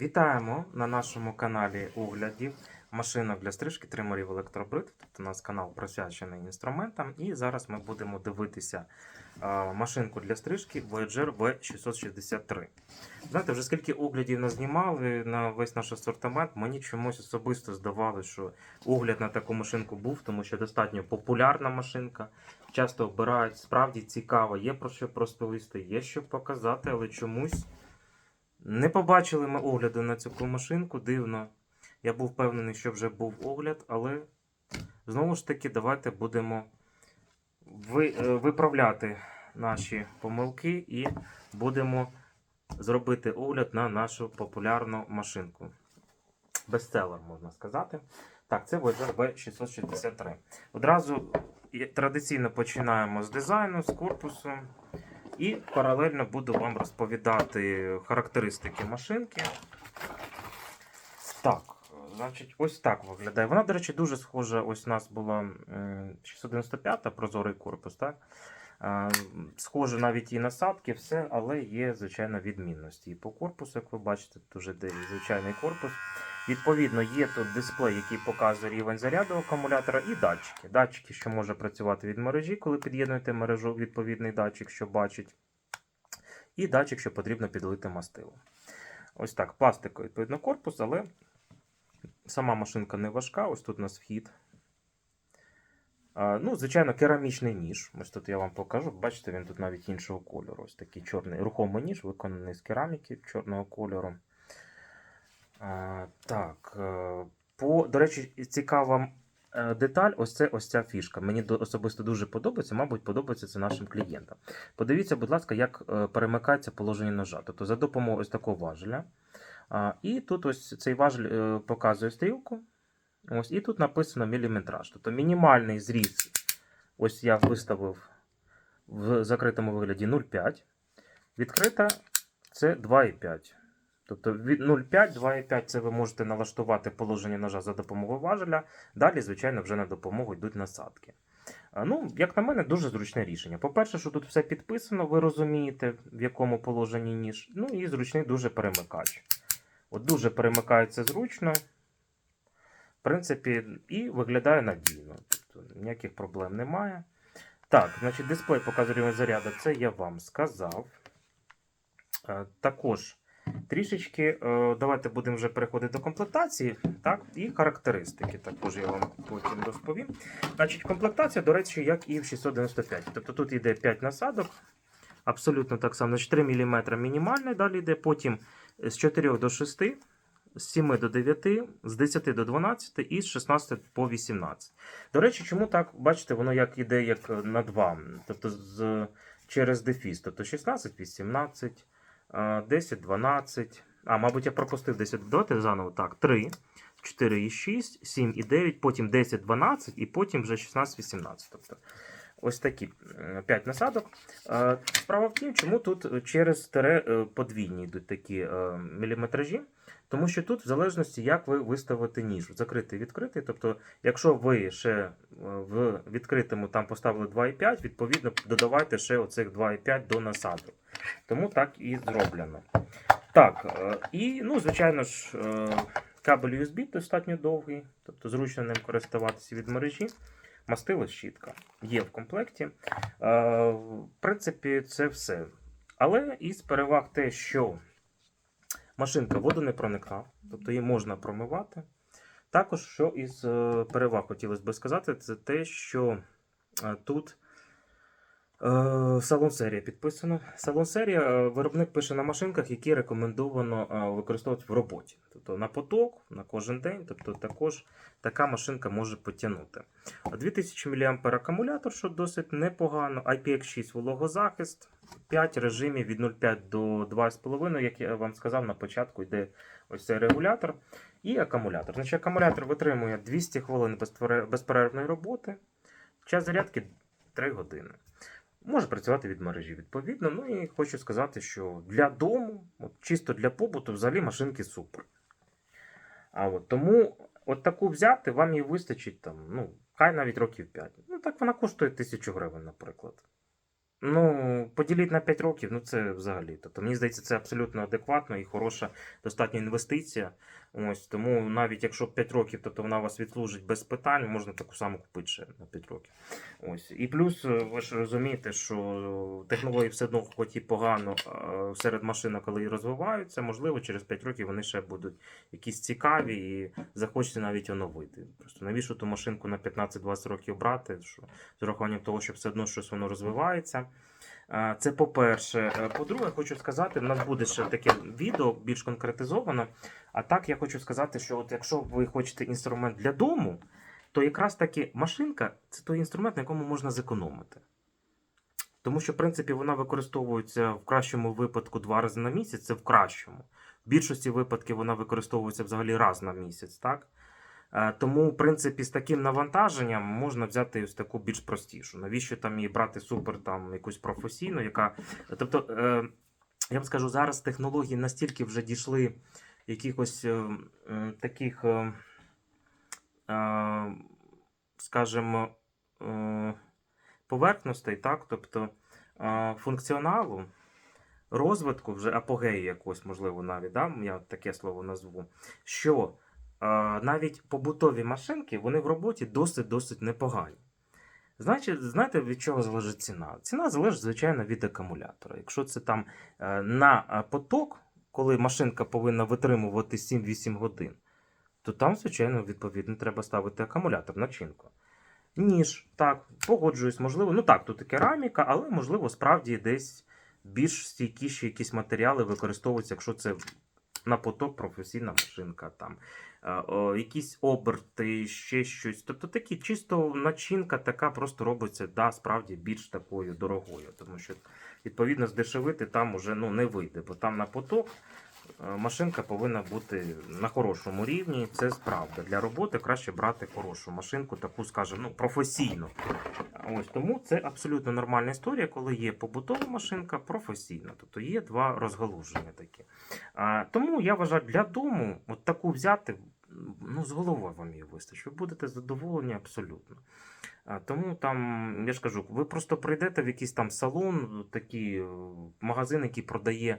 Вітаємо на нашому каналі оглядів машинок для стрижки тримерів електробрид. Тобто у нас канал присвячений інструментам. І зараз ми будемо дивитися машинку для стрижки Voyager V663. Знаєте, вже скільки оглядів нас знімали на весь наш асортимент, мені чомусь особисто здавалося, що огляд на таку машинку був, тому що достатньо популярна машинка. Часто обирають, справді цікаво, є про що розповісти, є що показати, але чомусь. Не побачили ми огляду на цю машинку, дивно. Я був впевнений, що вже був огляд, але знову ж таки, давайте будемо е, виправляти наші помилки і будемо зробити огляд на нашу популярну машинку. Бестселер, можна сказати. Так, це Voyager V663. Одразу традиційно починаємо з дизайну, з корпусу. І паралельно буду вам розповідати характеристики машинки. Так, значить, ось так виглядає. Вона, до речі, дуже схожа. Ось у нас була м, 695 прозорий корпус, так? Схоже навіть і насадки, все, але є, звичайно, відмінності. І по корпусу, як ви бачите, де звичайний корпус. Відповідно, є тут дисплей, який показує рівень заряду акумулятора, і датчики. Датчики, що може працювати від мережі, коли під'єднуєте мережу, відповідний датчик, що бачить. І датчик, що потрібно підлити мастило. Ось так, пластиковий, відповідно, корпус, але сама машинка не важка. Ось тут у нас вхід. Ну, звичайно, керамічний ніж. Ось тут я вам покажу. Бачите, він тут навіть іншого кольору. Ось такий чорний рухомий ніж, виконаний з кераміки чорного кольору. А, так. е, По, до речі, цікава е, деталь, ось це ось ця фішка. Мені особисто дуже подобається, мабуть, подобається це нашим клієнтам. Подивіться, будь ласка, як е, перемикається положення ножа. Тобто за допомогою ось такого важеля. І тут ось цей важель е, показує стрілку. Ось, і тут написано міліметраж. Тобто мінімальний зріз, ось я виставив в закритому вигляді 0,5. Відкрита це 2,5. Тобто від 0,5, 2,5 це ви можете налаштувати положення ножа за допомогою важеля. Далі, звичайно, вже на допомогу йдуть насадки. Ну, як на мене, дуже зручне рішення. По-перше, що тут все підписано, ви розумієте, в якому положенні ніж. Ну і зручний дуже перемикач. От дуже перемикається зручно. В принципі, і виглядає надійно. Тобто ніяких проблем немає. Так, значить, дисплей показує заряду, це я вам сказав. Е, Також трішечки, е, давайте будемо вже переходити до комплектації, так, і характеристики. Також я вам потім розповім. Значить, комплектація, до речі, як і в 695. Тобто тут йде 5 насадок, абсолютно так само, значить 3 мм мінімальний, далі йде, потім з 4 до 6, з 7 до 9, з 10 до 12 і з 16 по 18. До речі, чому так? Бачите, воно як іде як на 2, тобто з, через дефіс. Тобто 16, 18, а, 10, 12. А, мабуть, я пропустив 10. Давайте заново так. 3, 4 і 6, 7 і 9, потім 10, 12 і потім вже 16, 18. Тобто ось такі 5 насадок. Е, Справа в тім, чому тут через тире е, подвійні йдуть такі е, міліметражі. Тому що тут, в залежності, як ви виставите ніж, закритий відкритий. Тобто, якщо ви ще е, в відкритому там поставили 2,5, відповідно додавайте ще оцих 2,5 до насадок. Тому так і зроблено. Так, е, і, ну, звичайно ж, е, кабель USB достатньо довгий, тобто зручно ним користуватися від мережі. Мастило щітка є в комплекті. Е, В принципі, це все. Але із переваг те, що машинка водонепроникна, тобто її можна промивати. Також, що із е, переваг хотілося би сказати, це те, що е, тут салон серія підписано. Салон серія е, виробник пише на машинках, які рекомендовано е, використовувати в роботі. Тобто на поток, на кожен день. Тобто також така машинка може потягнути. 2000 мА акумулятор, що досить непогано. IPX6 вологозахист, 5 режимів від 0,5 до 2,5, як я вам сказав, на початку йде ось цей регулятор. І акумулятор. Значить, акумулятор витримує 200 хвилин безперервної роботи. Час зарядки 3 години. Може працювати від мережі, відповідно. Ну і хочу сказати, що для дому, от чисто для побуту, взагалі машинки супер. А от тому от таку взяти, вам її вистачить там, ну, хай навіть років 5. Ну так вона коштує 1000 гривень, наприклад. Ну, поділіть на 5 років, ну це взагалі. Тобто, мені здається, це абсолютно адекватно і хороша достатня інвестиція. Ось тому навіть якщо 5 років, тобто вона вас відслужить без питань, можна таку саму купити ще на 5 років. Ось. І плюс, е, ви ж розумієте, що технології все одно, хоч і погано е, серед машин, коли і розвиваються, можливо, через 5 років вони ще будуть якісь цікаві і захочеться навіть оновити. Просто навіщо ту машинку на 15-20 років брати, що з урахуванням того, що все одно щось воно розвивається. Це по-перше. Е, По-друге, хочу сказати, в нас буде ще таке відео більш конкретизовано. А так я хочу сказати, що от якщо ви хочете інструмент для дому, то якраз таки машинка це той інструмент, на якому можна зекономити. Тому що, в принципі, вона використовується в кращому випадку два рази на місяць, це в кращому. В більшості випадків вона використовується взагалі раз на місяць, так? Е, Тому, в принципі, з таким навантаженням можна взяти ось таку більш простішу. Навіщо там її брати супер там якусь професійну, яка. Тобто, е, я вам скажу, зараз технології настільки вже дійшли якихось е, таких, скажімо, поверхностей, так? тобто функціоналу, розвитку, вже апогею якось, можливо, навіть, да? я таке слово назву, що навіть побутові машинки вони в роботі досить-досить непогані. Значить, знаєте, від чого залежить ціна? Ціна залежить, звичайно, від акумулятора. Якщо це там е, на е, поток, коли машинка повинна витримувати 7-8 годин, то там, звичайно, відповідно, треба ставити акумулятор, начинку. Ніж, так, погоджуюсь, можливо, ну так, тут і кераміка, але можливо, справді десь більш стійкіші якісь матеріали використовуються, якщо це на поток професійна машинка, там якісь оберти, ще щось. Тобто такі чисто начинка така просто робиться, да, справді більш такою дорогою, тому що відповідно здешевити там уже ну, не вийде, бо там на поток е, машинка повинна бути на хорошому рівні. Це правда. Для роботи краще брати хорошу машинку, таку, скажімо, ну, професійну. Ось тому це абсолютно нормальна історія, коли є побутова машинка, професійна. Тобто є два розгалуження такі. А, тому я вважаю, для дому от таку взяти. Ну, з головою вам її вистачить. Ви будете задоволені абсолютно. Тому там, я ж кажу, ви просто прийдете в якийсь там салон, такий е, магазин, який продає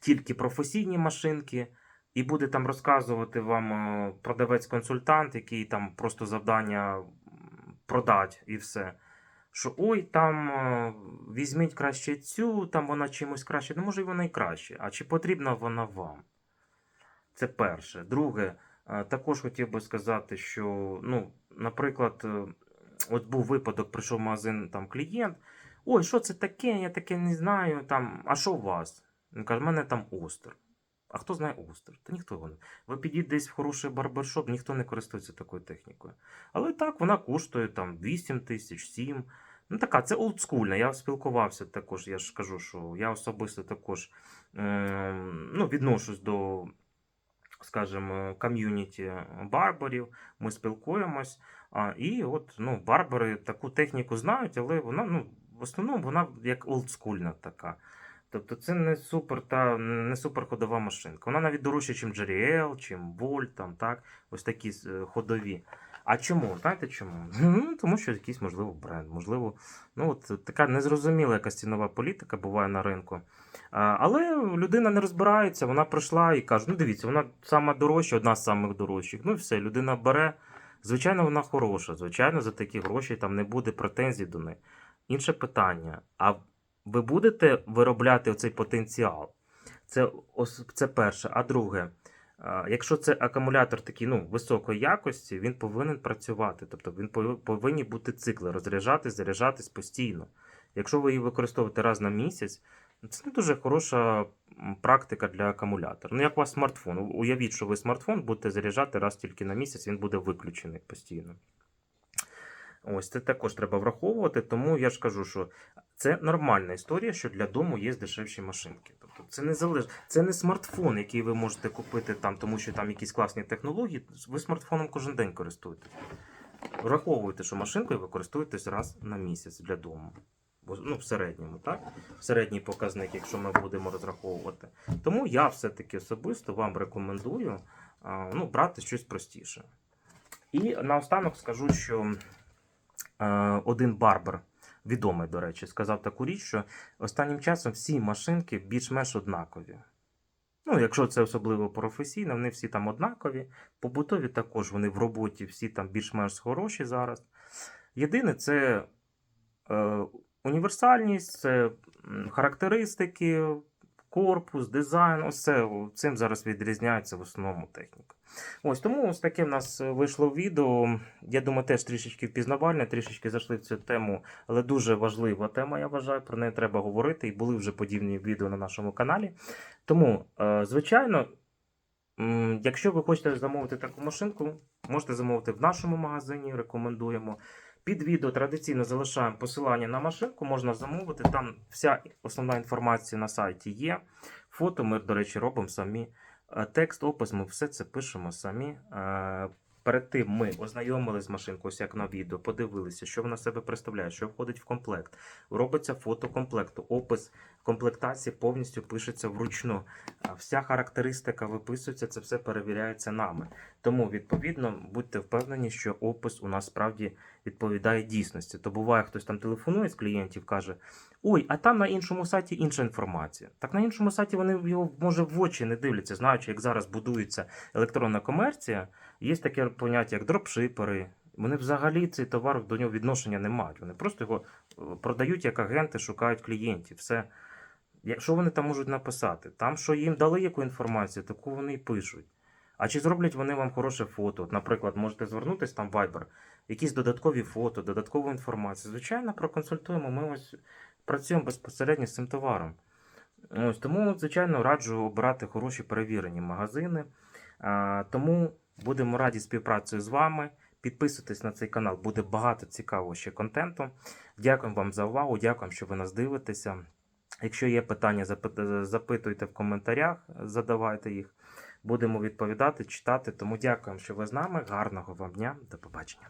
тільки професійні машинки, і буде там розказувати вам е, продавець-консультант, який там просто завдання продать і все. Що ой, там е, візьміть краще цю, там вона чимось краще. Ну, може, і вона і краще. А чи потрібна вона вам? Це перше. Друге, е, також хотів би сказати, що, ну, наприклад, е, от був випадок, прийшов в магазин там клієнт. Ой, що це таке? Я таке не знаю. Там, а що у вас? Він каже, в мене там остер. А хто знає остер? Та ніхто його не. Ви підіть десь в хороший барбершоп, ніхто не користується такою технікою. Але так, вона коштує там 8 тисяч, 7. Ну, така, це олдскульна. Я спілкувався також. Я ж кажу, що я особисто також ем, ну, відношусь до, скажімо, ком'юніті барбарів. Ми спілкуємось. І от ну, барбари таку техніку знають, але вона, ну, в основному вона як олдскульна така. Тобто це не супер та не супер ходова машинка. Вона навіть дорожча, чим JRL, чим Bolt, там, так, ось такі е, ходові. А чому? Знаєте чому? Ну, тому що якийсь, можливо, бренд, можливо, ну от така незрозуміла якась цінова політика буває на ринку. Але людина не розбирається, вона прийшла і каже: ну дивіться, вона сама дорожча, одна з самих дорожчих. Ну все, людина бере. Звичайно, вона хороша. Звичайно, за такі гроші там не буде претензій до неї. Інше питання: а ви будете виробляти оцей потенціал? Це, це перше. А друге, якщо це акумулятор такий ну, високої якості, він повинен працювати. Тобто він повинні бути цикли, розряджатись, заряджатись постійно. Якщо ви її використовуєте раз на місяць, це не дуже хороша практика для акумулятора. Ну, як у вас смартфон. Уявіть, що ви смартфон будете заряджати раз тільки на місяць, він буде виключений постійно. Ось це також треба враховувати, тому я ж кажу, що це нормальна історія, що для дому є дешевші машинки. Тобто це не залеж... це не смартфон, який ви можете купити там, тому що там якісь класні технології. Ви смартфоном кожен день користуєтесь. Враховуйте, що машинкою ви користуєтесь раз на місяць для дому. Ну, в середньому, так? Середній показник, якщо ми будемо розраховувати. Тому я все-таки особисто вам рекомендую ну, брати щось простіше. І наостанок скажу, що один барбер відомий, до речі, сказав таку річ, що останнім часом всі машинки більш-менш однакові. Ну, якщо це особливо професійно, вони всі там однакові. Побутові також вони в роботі всі там більш-менш хороші зараз. Єдине, це е, універсальність, це характеристики, корпус, дизайн. Ось це цим зараз відрізняється в основному техніка. Ось тому ось таке в нас вийшло відео. Я думаю, теж трішечки впізнавальне, трішечки зайшли в цю тему, але дуже важлива тема, я вважаю. Про неї треба говорити. І були вже подібні відео на нашому каналі. Тому, е, звичайно, якщо ви хочете замовити таку машинку, можете замовити в нашому магазині, рекомендуємо. Під відео традиційно залишаємо посилання на машинку, можна замовити. Там вся основна інформація на сайті є. Фото ми, до речі, робимо самі. Е, Текст, опис, ми все це пишемо самі. Е, Перед тим ми ознайомилися з машинкою, ось як на відео, подивилися, що вона себе представляє, що входить в комплект. Робиться фото комплекту, опис комплектації повністю пишеться вручну. Вся характеристика виписується, це все перевіряється нами. Тому, відповідно, будьте впевнені, що опис у нас справді відповідає дійсності. То буває, хтось там телефонує з клієнтів, каже: Ой, а там на іншому сайті інша інформація. Так на іншому сайті вони його може в очі не дивляться, знаючи, як зараз будується електронна комерція. Є таке поняття, як дропшипери. Вони взагалі цей товар до нього відношення не мають. Вони просто його е, продають як агенти, шукають клієнтів. Все. Якщо вони там можуть написати, там, що їм дали яку інформацію, таку вони і пишуть. А чи зроблять вони вам хороше фото? От, наприклад, можете звернутися там в Viber, якісь додаткові фото, додаткову інформацію. Звичайно, проконсультуємо. Ми ось працюємо безпосередньо з цим товаром. Ось тому, звичайно, раджу обирати хороші перевірені магазини. А, тому будемо раді співпрацею з вами. Підписуйтесь на цей канал, буде багато цікавого ще контенту. Дякую вам за увагу, дякую, що ви нас дивитеся. Якщо є питання, запитуйте в коментарях, задавайте їх. Будемо відповідати, читати. Тому дякуємо, що ви з нами. Гарного вам дня. До побачення.